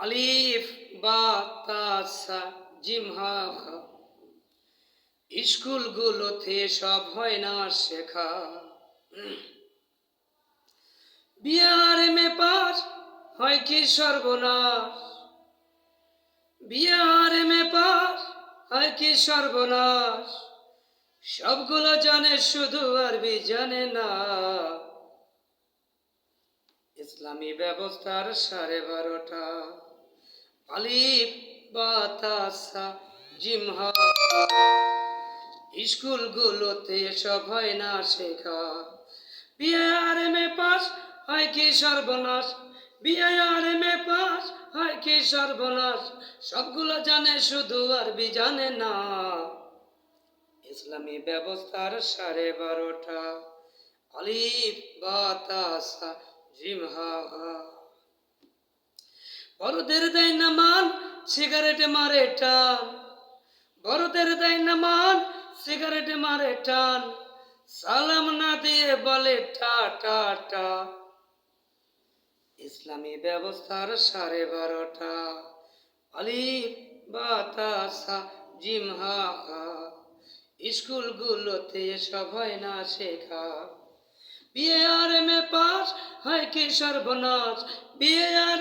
আলিফ, বা, তা, সা, জিম স্কুলগুলোতে সব হয় না শেখা। বিয়ার মে পাস হয় কি সর্বনাশ? বিয়ার মে পাস হয় কি সর্বনাশ? সবগুলো জানে শুধু আরবি জানে না। ইসলামী ব্যবস্থার সাড়ে বারোটা। আলিফ, বাতাসা, জিমহা। স্কুলগুলোতে সব হয় না শেখা। বিআর মে পাস হয় কি সর্বনাশ? বিআর মে পাস হয় কি সর্বনাশ? সবগুলো জানে, শুধু আরবি জানে না। ইসলামী ব্যবস্থার সাড়ে বারোটা। আলিফ, বাতাসা, জিমহা। বড়দের দেয় না মান, সিগারেটে মারে টান। বড়দের দেয় না মান, সিগারেটে মারে টান। সালাম না দিয়ে বলে টা টা টা। ইসলামী ব্যবস্থার সাড়ে বারোটা। আলিফ বাতাসা জিমহা স্কুলগুলোতে সব হয় না শেখা। বিয়ে আর এম এ পাস হয় কি সর্বনাশ? বিয়ে আর